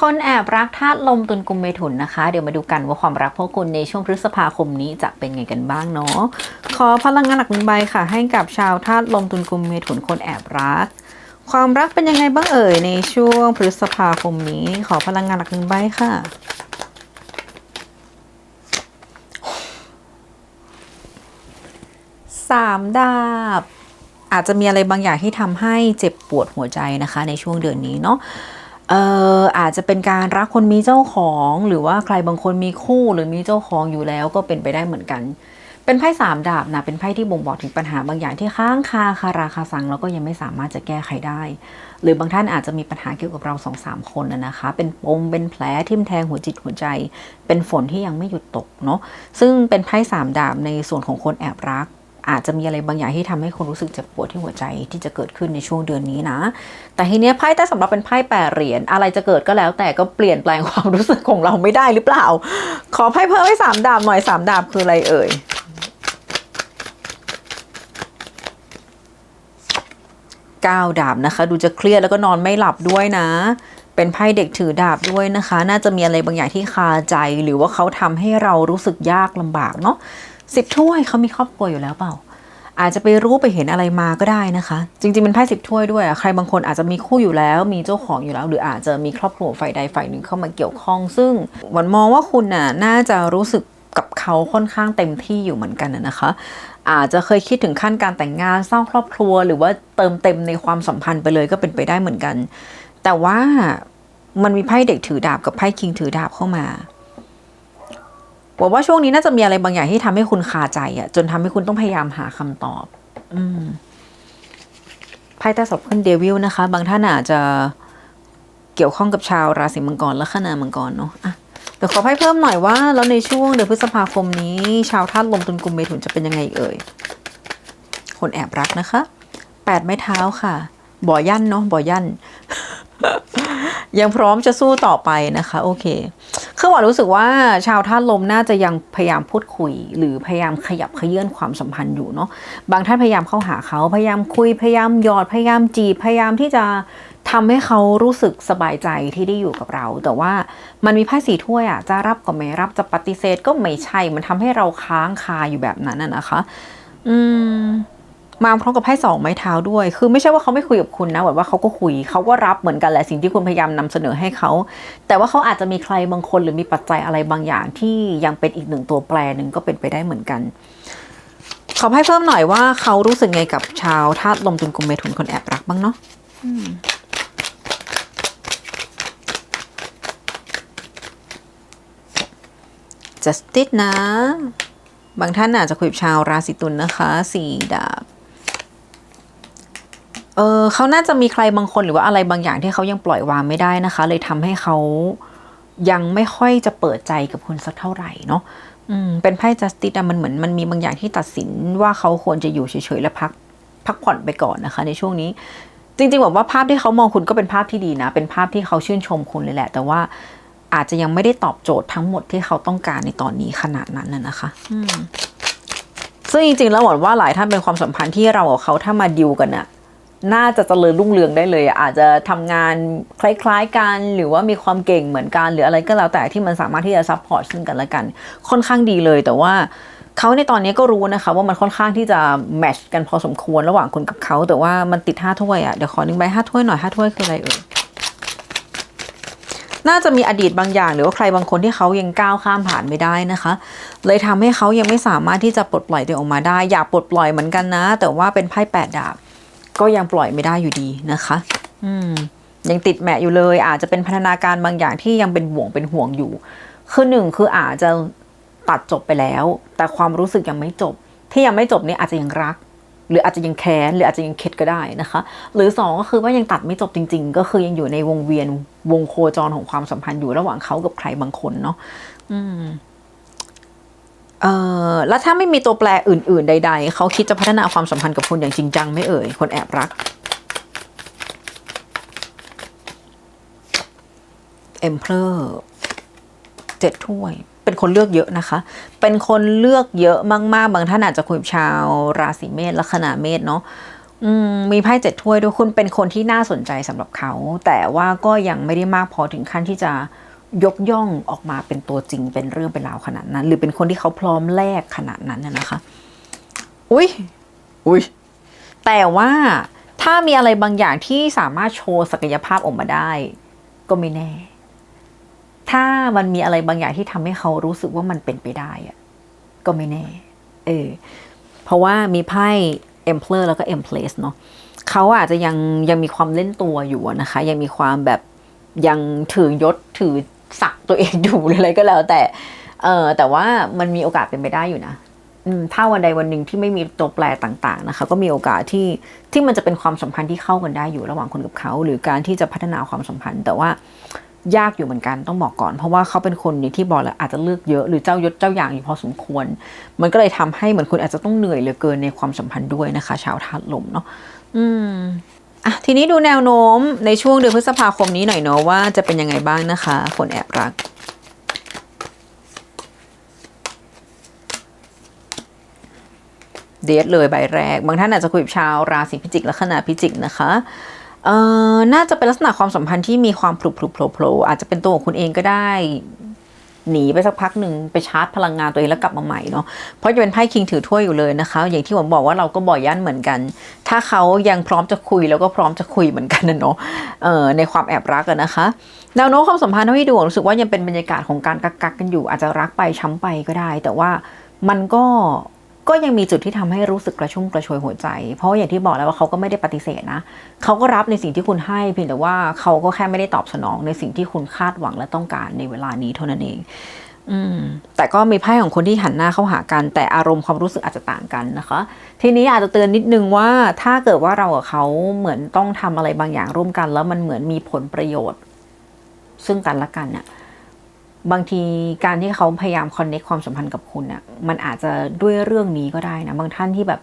คนแอบรักธาตุลมตุลกุมเมถุนนะคะ เดี๋ยวมาดูกันว่าความรักพวกคุณในช่วงพฤษภาคมนี้จะเป็นไงกันบ้างเนาะขอพลังงานหลักหนึ่งใบค่ะ ให้กับชาวธาตุลมตุลกุมเมถุนคนแอบรัก ความรักเป็นยังไงบ้างเอ่ยในช่วงพฤษภาคมนี้ ขอพลังงานหลักหนึ่งใบค่ะสามดาบ อาจจะมีอะไรบางอย่างที่ทำให้เจ็บปวดหัวใจนะคะ ในช่วงเดือนนี้เนาะ เอ่ออาจจะเป็นการรักคนมีเจ้าของ หรือว่าใครบางคนมีคู่หรือมีเจ้าของอยู่แล้วก็เป็นไปได้เหมือนกัน เป็นไพ่สามดาบนะเป็นไพ่ที่บ่งบอกถึงปัญหาบางอย่างที่ค้างคาคาราคาซังแล้วก็ยังไม่สามารถจะแก้ไขได้ หรือบางท่านอาจจะมีปัญหาเกี่ยวกับเราสองสามคนนะนะคะ เป็นปมเป็นแผลทิ่มแทงหัวจิตหัวใจ เป็นฝนที่ยังไม่หยุดตกเนาะซึ่งเป็นไพ่สามดาบในส่วนของคนแอบรัก อาจจะมีอะไรบางอย่างที่ทำให้คนรู้สึกเจ็บปวดที่หัวใจที่จะเกิดขึ้นในช่วงเดือนนี้นะ แต่ทีเนี้ยไพ่ใต้สำหรับเป็นไพ่แปดเหรียญอะไรจะเกิดก็แล้ว แต่ก็เปลี่ยนแปลงความรู้สึกของเราไม่ได้หรือเปล่า ขอไพ่เพิ่มให้สามดาบหน่อยสามดาบคืออะไรเอ่ยเก้าดาบนะคะ ดูจะเครียดแล้วก็นอนไม่หลับด้วยนะเป็นไพ่เด็กถือดาบด้วยนะคะ น่าจะมีอะไรบางอย่างที่คาใจ หรือว่าเขาทำให้เรารู้สึกยากลำบากเนาะ สิบถ้วยเขามีครอบครัวอยู่แล้วเปล่า อาจจะไปรู้ไปเห็นอะไรมาก็ได้นะคะ จริงๆเป็นไพ่สิบถ้วยด้วยใครบางคนอาจจะมีคู่อยู่แล้ว มีเจ้าของอยู่แล้ว หรืออาจจะมีครอบครัวฝ่ายใดฝ่ายหนึ่งเข้ามาเกี่ยวข้อง ซึ่งวันมองว่าคุณน่ะน่าจะรู้สึกกับเขาค่อนข้างเต็มที่อยู่เหมือนกันนะคะ อาจจะเคยคิดถึงขั้นการแต่งงานสร้างครอบครัว หรือว่าเติมเต็มในความสัมพันธ์ไปเลยก็เป็นไปได้เหมือนกัน แต่ว่ามันมีไพ่เด็กถือดาบกับไพ่คิงถือดาบเข้ามา บอกว่าช่วงนี้น่าจะมีอะไรบางอย่างที่ทำให้คุณคาใจอะจนทำให้คุณต้องพยายามหาคำตอบ อืมไพ่ใต้ศพขึ้นเดวิลนะคะ บางท่านอาจจะเกี่ยวข้องกับชาวราศีมังกรและขนามังกรเนาะอะเดี๋ยวขอไพ่เพิ่มหน่อยว่า แล้วในช่วงเดือนพฤษภาคมนี้ ชาวธาตุลมตุลกุมเมถุนจะเป็นยังไงเอ่ย คนแอบรักนะคะแปดไม้เท้าค่ะ บ่อยั่นเนาะบ่อยั่น ยังพร้อมจะสู้ต่อไปนะคะ โอเค หวานรู้สึกว่าชาวท่าตุลมน่าจะยังพยายามพูดคุย หรือพยายามขยับขยื่นความสัมพันธ์อยู่เนาะบางท่านพยายามเข้าหาเขาพยายามคุยพยายามหยอดพยายามจีบพยายามที่จะทำให้เขารู้สึกสบายใจที่ได้อยู่กับเรา แต่ว่ามันมีไพ่สีถ้วยอะจะรับก็ไม่รับจะปฏิเสธก็ไม่ใช่มันทำให้เราค้างคาอยู่แบบนั้นนะคะ อืม มาพร้อมกับไพ่สองไม้เท้าด้วย คือไม่ใช่ว่าเขาไม่คุยกับคุณนะแบบว่าเขาก็คุยเขาก็รับเหมือนกันแหละสิ่งที่คุณพยายามนำเสนอให้เขา แต่ว่าเขาอาจจะมีใครบางคนหรือมีปัจจัยอะไรบางอย่างที่ยังเป็นอีกหนึ่งตัวแปรหนึ่งก็เป็นไปได้เหมือนกัน ขอไพ่เพิ่มหน่อยว่าเขารู้สึกไงกับชาวธาตุลมตุลกุมเมถุนคนแอบรักบ้างเนาะอืม justice นะ บางท่านอาจจะคุยกับชาวราศีตุลนะคะ สี่ดาบ เออเขาน่าจะมีใครบางคนหรือว่าอะไรบางอย่างที่เขายังปล่อยวางไม่ได้นะคะ เลยทำให้เขายังไม่ค่อยจะเปิดใจกับคุณสักเท่าไหร่เนาะอืมเป็นไพ่ justice อะมันเหมือนมันมีบางอย่างที่ตัดสินว่าเขาควรจะอยู่เฉยๆและพักพักผ่อนไปก่อนนะคะ ในช่วงนี้ จริงๆบอกว่าภาพที่เขามองคุณก็เป็นภาพที่ดีนะ เป็นภาพที่เขาชื่นชมคุณเลยแหละ แต่ว่าอาจจะยังไม่ได้ตอบโจทย์ทั้งหมดที่เขาต้องการในตอนนี้ขนาดนั้นน่ะนะคะ อืมซึ่งจริงๆแล้วหวังว่าหลายท่านเป็นความสัมพันธ์ที่เรากับเขาถ้ามาดิวกันน่ะ น่าจะเจริญรุ่งเรืองได้เลย อาจจะทำงานคล้ายๆกัน หรือว่ามีความเก่งเหมือนกัน หรืออะไรก็แล้วแต่ที่มันสามารถที่จะซัพพอร์ตซึ่งกันและกัน ค่อนข้างดีเลยแต่ว่าเขาในตอนนี้ก็รู้นะคะว่ามันค่อนข้างที่จะแมทชกันพอสมควรระหว่างคุณกับเขาแต่ว่ามันติดห้าถ้วยอะเดี๋ยวขอหนึ่งใบห้าถ้วยหน่อยห้าถ้วยคืออะไรเอ่ยน่าจะมีอดีตบางอย่าง หรือว่าใครบางคนที่เขายังก้าวข้ามผ่านไม่ได้นะคะ เลยทำให้เขายังไม่สามารถที่จะปลดปล่อยตัวออกมาได้ อยากปลดปล่อยเหมือนกันนะ แต่ว่าเป็นไพ่แปดดาบ ก็ยังปล่อยไม่ได้อยู่ดีนะคะ อืมยังติดแหมะอยู่เลย อาจจะเป็นพัฒนาการบางอย่างที่ยังเป็นห่วงเป็นห่วงอยู่ คือหนึ่งคืออาจจะตัดจบไปแล้ว แต่ความรู้สึกยังไม่จบ ที่ยังไม่จบนี่อาจจะยังรัก หรืออาจจะยังแค้นหรืออาจจะยังเข็ดก็ได้นะคะ หรือสองก็คือว่ายังตัดไม่จบจริง ๆ ก็คือยังอยู่ในวงเวียนวงโคจรของความสัมพันธ์อยู่ระหว่างเขากับใครบางคนเนาะอืม เออแล้วถ้าไม่มีตัวแปรอื่น ๆ ใด ๆ เขาคิดจะพัฒนาความสัมพันธ์กับคุณอย่างจริงจังไม่เอ่ย คนแอบรัก Emperor เจ็ดถ้วย เป็นคนเลือกเยอะนะคะ เป็นคนเลือกเยอะมาก ๆ บางท่านอาจจะคุยกับชาวราศีเมษลัคนาเมษเนาะมมีไพ่เจ็ดถ้วยด้วยคุณเป็นคนที่น่าสนใจสำหรับเขา แต่ว่าก็ยังไม่ได้มากพอถึงขั้นที่จะ ยกย่องออกมาเป็นตัวจริงเป็นเรื่องเป็นราวขนาดนั้น หรือเป็นคนที่เขาพร้อมแลกขนาดนั้นน่ะนะคะ อุ้ยอุ้ยแต่ว่าถ้ามีอะไรบางอย่างที่สามารถโชว์ศักยภาพออกมาได้ ก็ไม่แน่ ถ้ามันมีอะไรบางอย่างที่ทำให้เขารู้สึกว่ามันเป็นไปได้อะก็ไม่แน่ เออ เพราะว่ามีไพ่ Emperor แล้วก็ Empress เนาะเขาอาจจะยังยังมีความเล่นตัวอยู่นะคะ ยังมีความแบบยังถือยศถือ ศักตัวเองอยู่หรืออะไรก็แล้ว แต่ เออแต่ว่ามันมีโอกาสเป็นไปได้อยู่นะถ้าวันใดวันหนึ่งที่ไม่มีตัวแปรต่าง ๆ นะคะ ก็มีโอกาสที่ที่มันจะเป็นความสัมพันธ์ที่เข้ากันได้อยู่ระหว่างคนกับเขา หรือการที่จะพัฒนาความสัมพันธ์ แต่ว่ายากอยู่เหมือนกันต้องบอกก่อน เพราะว่าเขาเป็นคนที่บอกแล้วอาจจะเลือกเยอะหรือเจ้ายศเจ้าอย่างอยู่พอสมควร มันก็เลยทำให้เหมือนคุณอาจจะต้องเหนื่อยเหลือเกินในความสัมพันธ์ด้วยนะคะ ชาวธาตุลมเนาะอืม อะทีนี้ดูแนวโน้มในช่วงเดือนพฤษภาคมนี้หน่อยเนาะว่าจะเป็นยังไงบ้างนะคะ คนแอบรัก เดทเลยใบแรก บางท่านอาจจะคุยกับชาวราศีพิจิกแลัคนาพิจิกนะคะเอ่อน่าจะเป็นลักษณะความสัมพันธ์ที่มีความพลุพลุโผล่โผล่อาจจะเป็นตัวของคุณเองก็ได้ หนีไปสักพักหนึ่งไปชาร์จพลังงานตัวเองแล้วกลับมาใหม่เนาะเพราะจะเป็นไพ่คิงถือถ้วยอยู่เลยนะคะ อย่างที่ผมบอกว่าเราก็บ่อยยันเหมือนกัน ถ้าเขายังพร้อมจะคุยแล้วก็พร้อมจะคุยเหมือนกันนะเนาะเอ่อในความแอบรักกันนะคะแนวโน้มความสัมพันธ์ที่ดูรู้สึกว่ายังเป็นบรรยากาศของการกักกักกันอยู่อาจจะรักไปช้ำไปก็ได้ แต่ว่ามันก็ ก็ยังมีจุดที่ทำให้รู้สึกกระชุ่มกระชวยหัวใจ เพราะอย่างที่บอกแล้วว่าเขาก็ไม่ได้ปฏิเสธนะ เขาก็รับในสิ่งที่คุณให้เพียงแต่ว่าเขาก็แค่ไม่ได้ตอบสนองในสิ่งที่คุณคาดหวังและต้องการในเวลานี้เท่านั้นเอง อืม แต่ก็มีไพ่ของคนที่หันหน้าเข้าหากัน แต่อารมณ์ความรู้สึกอาจจะต่างกันนะคะ ทีนี้อาจจะเตือนนิดนึงว่าถ้าเกิดว่าเรากับเขาเหมือนต้องทำอะไรบางอย่างร่วมกัน แล้วมันเหมือนมีผลประโยชน์ ซึ่งกันและกันเนี่ย บางทีการที่เขาพยายามคอนเน็ความสัมพันธ์กับคุณน่ะมันอาจจะด้วยเรื่องนี้ก็ได้นะ บางท่านที่แบบ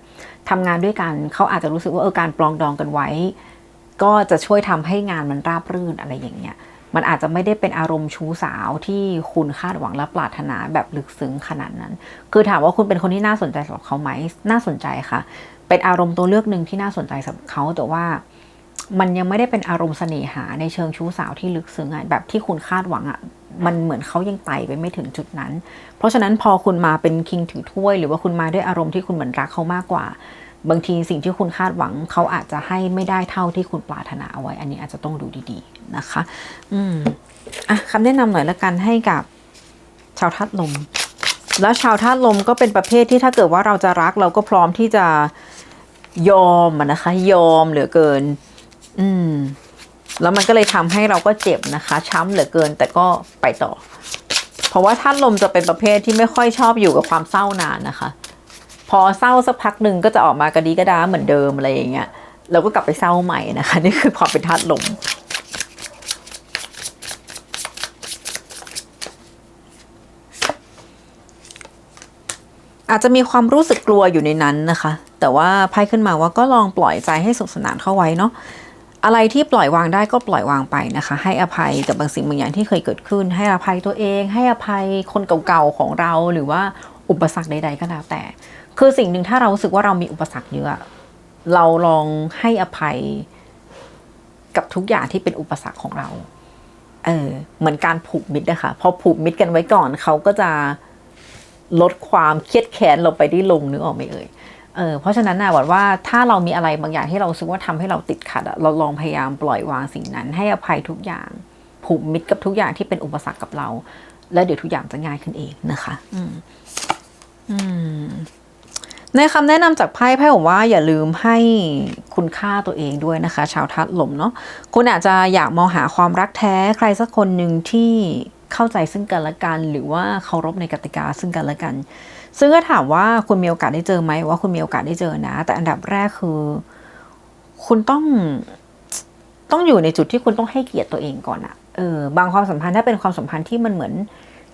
ทำงานด้วยกันเขาอาจจะรู้สึกว่าเออการปลองดองกันไว้ ก็จะช่วยทำให้งานมันราบรื่นอะไรอย่างเงี้ยมันอาจจะไม่ได้เป็นอารมณ์ชู้สาวที่คุณคาดหวังและปรารถนาแบบลึกซึ้งขนาดนั้น คือถามว่าคุณเป็นคนที่น่าสนใจสำหรับเขาไหม น่าสนใจค่ะ เป็นอารมณ์ตัวเลือกหนึ่งที่น่าสนใจสำหรับเขาแต่ว่ามันยังไม่ได้เป็นอารมณ์เสน่หาในเชิงชู้สาวที่ลึกซึ้งอะแบบที่คุณคาดหวังอะ มันเหมือนเขายังไต่ไปไม่ถึงจุดนั้น เพราะฉะนั้นพอคุณมาเป็นคิงถือถ้วย หรือว่าคุณมาด้วยอารมณ์ที่คุณเหมือนรักเขามากกว่า บางทีสิ่งที่คุณคาดหวังเขาอาจจะให้ไม่ได้เท่าที่คุณปรารถนาเอาไว้ อันนี้อาจจะต้องดูดีๆนะคะ อืมอะคำแนะนำหน่อยละกันให้กับชาวธาตุลม แล้วชาวธาตุลมก็เป็นประเภทที่ถ้าเกิดว่าเราจะรักเราก็พร้อมที่จะยอมนะคะ ยอมเหลือเกิน อืม แล้วมันก็เลยทำให้เราก็เจ็บนะคะ ช้ำเหลือเกินแต่ก็ไปต่อ เพราะว่าธาตุลมจะเป็นประเภทที่ไม่ค่อยชอบอยู่กับความเศร้านานนะคะ พอเศร้าสักพักหนึ่งก็จะออกมากระดีกระดาเหมือนเดิมอะไรอย่างเงี้ยเราก็กลับไปเศร้าใหม่นะคะ นี่คือความเป็นธาตุลมอาจจะมีความรู้สึกกลัวอยู่ในนั้นนะคะ แต่ว่าไพ่ขึ้นมาว่าก็ลองปล่อยใจให้สุขสนานเข้าไว้เนาะ อะไรที่ปล่อยวางได้ก็ปล่อยวางไปนะคะ ให้อภัยกับบางสิ่งบางอย่างที่เคยเกิดขึ้น ให้อภัยตัวเอง ให้อภัยคนเก่าๆของเราหรือว่าอุปสรรคใด ๆ ก็แล้วแต่ คือสิ่งหนึ่งถ้าเราสึกว่าเรามีอุปสรรคเยอะเราลองให้อภัยกับทุกอย่างที่เป็นอุปสรรคของเรา เออ เหมือนการผูกมิตรอะคะพอผูกมิตรกันไว้ก่อนเขาก็จะลดความเครียดแค้นเราไปได้ลงนึกออกไหมเอ่ย เออเพราะฉะนั้นนะวัดว่าถ้าเรามีอะไรบางอย่างที่เรารู้สึกว่าทำให้เราติดขัดอะเราลองพยายามปล่อยวางสิ่งนั้น ให้อภัยทุกอย่างผูกมิตรกับทุกอย่างที่เป็นอุปสรรคกับเรา แล้วเดี๋ยวทุกอย่างจะง่ายขึ้นเองนะคะ อืมอืมในคำแนะนำจากไพ่ไพ่บอกว่าอย่าลืมให้คุณค่าตัวเองด้วยนะคะ ชาวทัดลมเนาะคุณอาจจะอยากมองหาความรักแท้ใครสักคนหนึ่งที่เข้าใจซึ่งกันและกัน หรือว่าเคารพในกติกาซึ่งกันและกัน ซึ่งก็ถามว่าคุณมีโอกาสได้เจอไหมว่าคุณมีโอกาสได้เจอนะ แต่อันดับแรกคือ คุณต้องต้องอยู่ในจุดที่คุณต้องให้เกียรติตัวเองก่อนอะเออบางความสัมพันธ์ถ้าเป็นความสัมพันธ์ที่มันเหมือน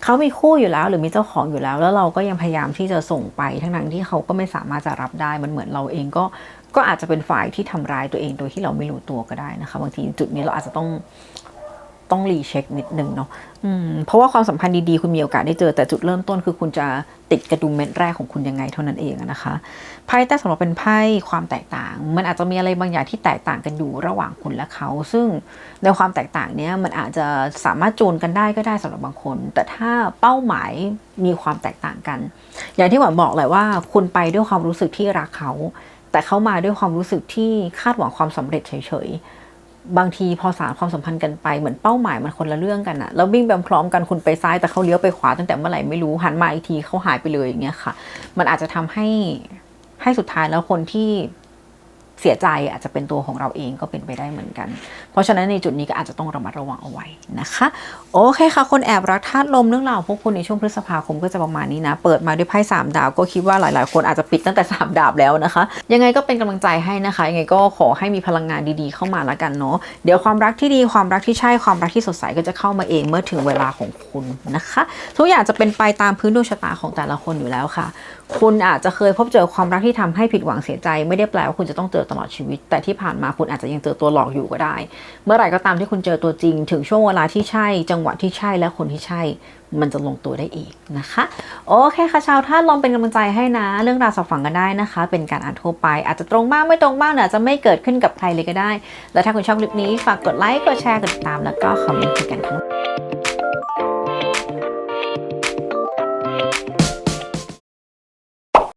เขามีคู่อยู่แล้ว หรือมีเจ้าของอยู่แล้ว แล้วเราก็ยังพยายามที่จะส่งไปทั้งนั้นที่เขาก็ไม่สามารถจะรับได้มันเหมือนเราเองก็ก็อาจจะเป็นฝ่ายที่ทำร้ายตัวเองโดยที่เราไม่รู้ตัวก็ได้นะคะ บางทีจุดนี้เราอาจจะต้อง ต้องรีเช็คนิดนึงเนาะเพราะว่าความสัมพันธ์ดีๆ คุณมีโอกาสได้เจอแต่จุดเริ่มต้นคือคุณจะติดกระดุมเม็ดแรกของคุณยังไงเท่านั้นเองนะคะไพ่แต่สำหรับเป็นไพ่ความแตกต่าง มันอาจจะมีอะไรบางอย่างที่แตกต่างกันอยู่ระหว่างคุณและเขา ซึ่งในความแตกต่างเนี้ยมันอาจจะสามารถจูนกันได้ก็ได้สำหรับบางคน แต่ถ้าเป้าหมายมีความแตกต่างกัน อย่างที่หวานบอกเลยว่า คุณไปด้วยความรู้สึกที่รักเขา แต่เขามาด้วยความรู้สึกที่คาดหวังความสำเร็จเฉยๆ บางทีพอสารความสัมพันธ์กันไปเหมือนเป้าหมายมันคนละเรื่องกันอะแล้ววิ่งแบบพร้อมกันคุณไปซ้ายแต่เขาเลี้ยวไปขวาตั้งแต่เมื่อไหร่ไม่รู้หันมาอีกทีเขาหายไปเลยอย่างเงี้ยค่ะ มันอาจจะทำให้ให้สุดท้ายแล้วคนที่ เสียใจอาจจะเป็นตัวของเราเองก็เป็นไปได้เหมือนกัน เพราะฉะนั้นในจุดนี้ก็อาจจะต้องระมัดระวังเอาไว้นะคะ โอเคค่ะ คนแอบรักธาตุลมเรื่องราวพวกคุณในช่วงพฤษภาคมก็จะประมาณนี้นะ เปิดมาด้วยไพ่สามดาวก็คิดว่าหลายๆ คนอาจจะปิดตั้งแต่ 3 ดาบแล้วนะคะ ยังไงก็เป็นกำลังใจให้นะคะ ยังไงก็ขอให้มีพลังงานดีๆเข้ามาละกันเนาะเดี๋ยวความรักที่ดีความรักที่ใช่ความรักที่สดใสก็จะเข้ามาเองเมื่อถึงเวลาของคุณนะคะ ทุกอย่างจะเป็นไปตามพื้นดวงชะตาของแต่ละคนอยู่แล้วค่ะคุณอาจจะเคยพบเจอความรักที่ทำให้ผิดหวังเสียใจ ไม่ได้แปลว่าคุณจะต้องเจอตลอดชีวิต แต่ที่ผ่านมาคุณอาจจะยังเจอตัวหลอกอยู่ก็ได้ เมื่อไหร่ก็ตามที่คุณเจอตัวจริง ถึงช่วงเวลาที่ใช่ จังหวะที่ใช่และคนที่ใช่ มันจะลงตัวได้เองนะคะโอเคค่ะชาวท่านลองเป็นกำลังใจให้นะ เรื่องราวสอบฝังกันได้นะคะ เป็นการอ่านทั่วไป อาจจะตรงบ้างไม่ตรงบ้างเนี่ยอาจจะไม่เกิดขึ้นกับใครเลยก็ได้ และถ้าคุณชอบคลิปนี้ฝากกดไลค์กดแชร์กดติดตามแล้วก็คอมเมนต์คุยกันข้าง